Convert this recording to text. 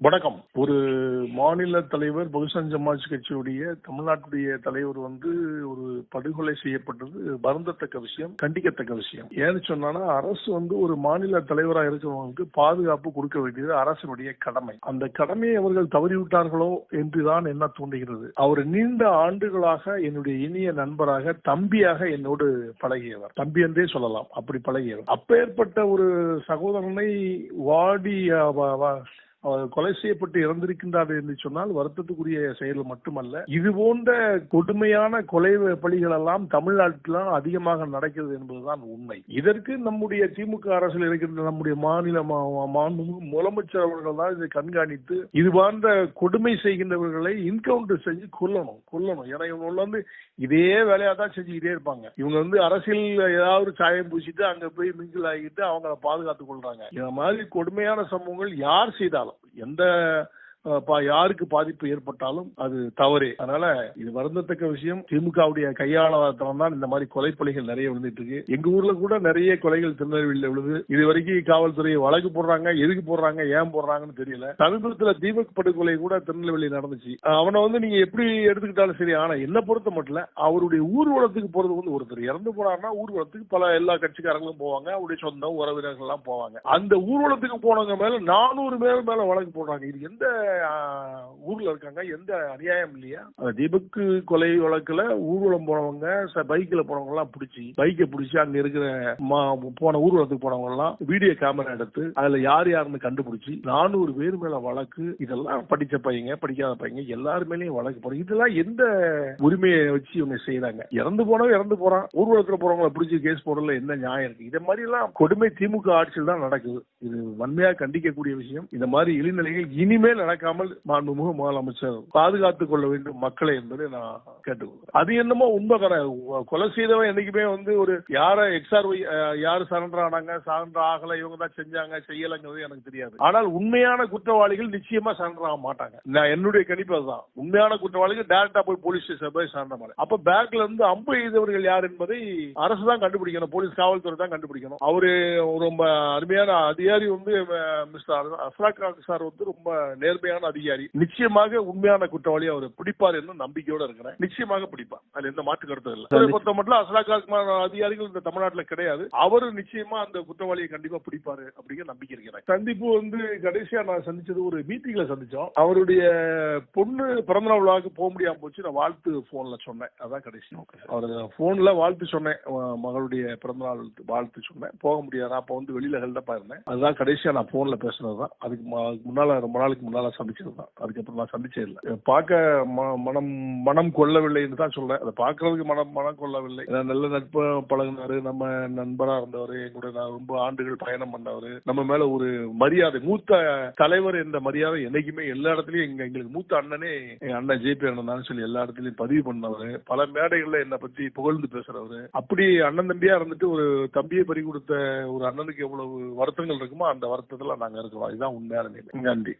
வணக்கம். ஒரு மாநில தலைவர் பகுசன் சமாஜ் கட்சியுடைய தமிழ்நாட்டுடைய தலைவர் வந்து ஒரு படுகொலை செய்யப்பட்டது வருந்தத்தக்க விஷயம் கண்டிக்கத்தக்க விஷயம். ஏன்னு சொன்னா அரசு வந்து ஒரு மாநில தலைவரா இருக்கிறவங்களுக்கு பாதுகாப்பு கொடுக்க வேண்டியது அரசினுடைய கடமை. அந்த கடமையை அவர்கள் தவறிவிட்டார்களோ என்றுதான் என்ன தோன்றுகிறது. அவர் நீண்ட ஆண்டுகளாக என்னுடைய இனிய நண்பராக தம்பியாக என்னோடு பழகியவர். தம்பி என்றே சொல்லலாம் அப்படி பழகியவர். அப்பேற்பட்ட ஒரு சகோதரனை வாடி அவர் கொலை செய்யப்பட்டு இறந்திருக்கின்றார் என்று சொன்னால் வருத்தத்துக்குரிய செயல் மட்டுமல்ல. இது போன்ற கொடுமையான கொலை பலிகள் எல்லாம் தமிழ்நாட்டில் அதிகமாக நடக்கிறது என்பதுதான் உண்மை. இதற்கு நம்முடைய திமுக அரசில் இருக்கின்ற நம்முடைய மாநில முதலமைச்சர் அவர்கள் தான் இதை கண்காணித்து இது போன்ற கொடுமை செய்கின்றவர்களை இன்கவுண்டர் செஞ்சு கொல்லணும் கொல்லணும். ஏன்னா இவங்க வந்து இதே வேலையா தான் செஞ்சுக்கிட்டே இருப்பாங்க. இவங்க வந்து அரசியல் ஏதாவது ஒரு சாயம் பூசிட்டு அங்க போய் மிங்கில் ஆகிட்டு அவங்கள பாதுகாத்துக் கொள்றாங்க. இந்த மாதிரி கொடுமையான சம்பவங்கள் யார் செய்தாலும் எந்த யாருக்கு பாதிப்பு ஏற்பட்டாலும் அது தவறே. அதனால இது வருந்தத்தக்க விஷயம். திமுகவுடைய கையாளத்தனம் தான் இந்த மாதிரி கொலைப்பொலைகள் நிறைய விழுந்துட்டு இருக்கு எங்க ஊர்ல கூட நிறைய கொலைகள் திருநெல்வேலியில் விழுது. இது வரைக்கும் காவல்துறை வழக்கு போடுறாங்க எதுக்கு போடுறாங்க ஏன் போடுறாங்கன்னு தெரியல. சமீபத்துல தீபக் படுகொலை கூட திருநெல்வேலி நடந்துச்சு. அவனை வந்து நீங்க எப்படி எடுத்துக்கிட்டாலும் சரி ஆனா என்ன பொறுத்த மட்டும் அவருடைய ஊர்வலத்துக்கு போறது வந்து ஒருத்தர் இறந்து போனாருன்னா ஊர்வலத்துக்கு பல எல்லா கட்சிக்காரங்களும் போவாங்க அவருடைய சொந்தம் உறவினர்கள் எல்லாம் போவாங்க. அந்த ஊர்வலத்துக்கு போனவங்க மேல நானூறு பேர் மேல வழக்கு போடுறாங்க. இது எந்த ஊர்ல இருக்காங்க. எந்த அநியாயம் இல்லையா? அந்த தீபக்கு கொலை வழக்குல ஊர்வலம் போனவங்க ச- பைக்ல போனவங்க எல்லாம் பிடிச்சி பைக்கை பிடிச்சி அங்க இருக்கிற மா- போன ஊர்வலத்துக்கு போனவங்க எல்லாம் வீடியோ கேமரா எடுத்து அதுல யார் யாருன்னு கண்டுபிடிச்சி நானூறு பேர் மேல வழக்கு. இதெல்லாம் படிச்ச பையங்க படிக்காத பையங்க எல்லாருமேலயும் வழக்கு போறோம் இதெல்லாம் எந்த உரிமையை வச்சு இவங்க செய்யறாங்க இறந்து போனவங்க இறந்து போறான். ஊர்வலத்துல போறவங்களை பிடிச்சி கேஸ் போடுறதுல என்ன நியாயம் இருக்கு? இதை மாதிரி எல்லாம் கொடுமை திமுக ஆட்சியில் தான் நடக்குது. இது வன்மையா கண்டிக்கக்கூடிய விஷயம். இந்த மாதிரி இழிநிலைகள் இனிமேல் நடக்காமல் மாண்புமிகு முதலமைச்சர் பாதுகாத்துக் கொள்ள வேண்டும் மக்களை என்பதை நான் கேட்டுக்கொள்கிறேன். அது என்னமோ உண்மை தானே. கொலை செய்தவன் என்னைக்குமே வந்து ஒரு யார எக்ஸ்ஆர் யாரு சரண்டர் ஆனாங்க சரண்டர் ஆகல இவங்க தான் செஞ்சாங்க செய்யலங்கிறது எனக்கு தெரியாது. ஆனால் உண்மையான குற்றவாளிகள் நிச்சயமா சரண்டர் ஆக மாட்டாங்க. நான் என்னுடைய கணிப்பு அதுதான். உண்மையான குற்றவாளிகள் டைரக்டா போய் போலீஸ் ஸ்டேஷன் போய் சரண்டர் மாட்டாங்க. அப்ப பேக்ல இருந்து அம்பு எய்தவர்கள் யார் என்பதை அரசு தான் கண்டுபிடிக்கணும். போலீஸ் காவல்துறை தான் கண்டுபிடிக்கணும். அவரு ரொம்ப அருமையான அதிகாரி வந்து மிஸ்டர் அஸ்ராக் சார் வந்து ரொம்ப நேர்மையான அதிகாரி நிச்சயமாக உண்மையான குற்றவாளி அவர் பிடிப்பார் என்று நம்பிக்கையோட இருக்கிறேன். நிச்சயமாக பிடிப்பார். அதுல எந்த மாற்று கருத்தும் இல்லை. பொறுத்த மட்டும் அஸ்ராக் அதிகாரிகள் இந்த தமிழ்நாட்டுல கிடையாது. அவரு நிச்சயமா அந்த குற்றவாளியை கண்டிப்பா பிடிப்பாரு அப்படிங்கிற நம்பிக்கை இருக்கிறேன். சந்திப்பு வந்து கடைசியா நான் சந்திச்சது ஒரு மீட்டிங்ல சந்திச்சோம். அவருடைய பொண்ணு பிறந்தநாள் விழாவுக்கு போக முடியாம போச்சு. நான் வாழ்த்து போன்ல சொன்னேன். அதான் கடைசி. அவர் போன்ல வாழ்த்து சொன்னேன். மகளுடைய பிறந்தநாள் வாழ்த்து சொன்னேன். போக முடியாது. அப்ப வந்து வெளியில ஹெல்டப்பா இருந்தேன். அதுதான் கடைசியா நான் போன்ல பேசுனதுதான். அதுக்கு முன்னால ரொம்ப நாளுக்கு முன்னால சந்திச்சது தான் அதுக்கப்புறம் நான் சந்திச்சே இல்லை. பார்க்க ம- மனம் மனம் கொள்ளவில்லைன்னு தான் சொல்றேன். அதை பார்க்கறதுக்கு மனம் மனம் கொள்ளவில்லை. நல்ல நட்பு பழகினாரு நம்ம நண்பரா இருந்தவர் எங்களுடைய நான் ரொம்ப ஆண்டுகள் பயணம் பண்ணவர் நம்ம மேல ஒரு மரியாதை மூத்த தலைவர் என்ற மரியாதை என்னைக்குமே எல்லா இடத்துலயும் எங்க எங்களுக்கு மூத்த அண்ணனே எங்க அண்ணன் ஜேபி அண்ணன் தான் சொல்லி எல்லா இடத்துலயும் பதிவு பண்ணவர். பல மேடைகள்ல என்னை பத்தி புகழ்ந்து பேசுறவர். அப்படி அண்ணன் தம்பியா இருந்துட்டு ஒரு தம்பியை பறி கொடுத்த ஒரு அண்ணனுக்கு எவ்வளவு வருத்தங்கள் இருக்குமோ அந்த வருத்தத்துல நாங்க இருக்கிறோம். இதுதான் உண்மையான நிலை. நன்றி.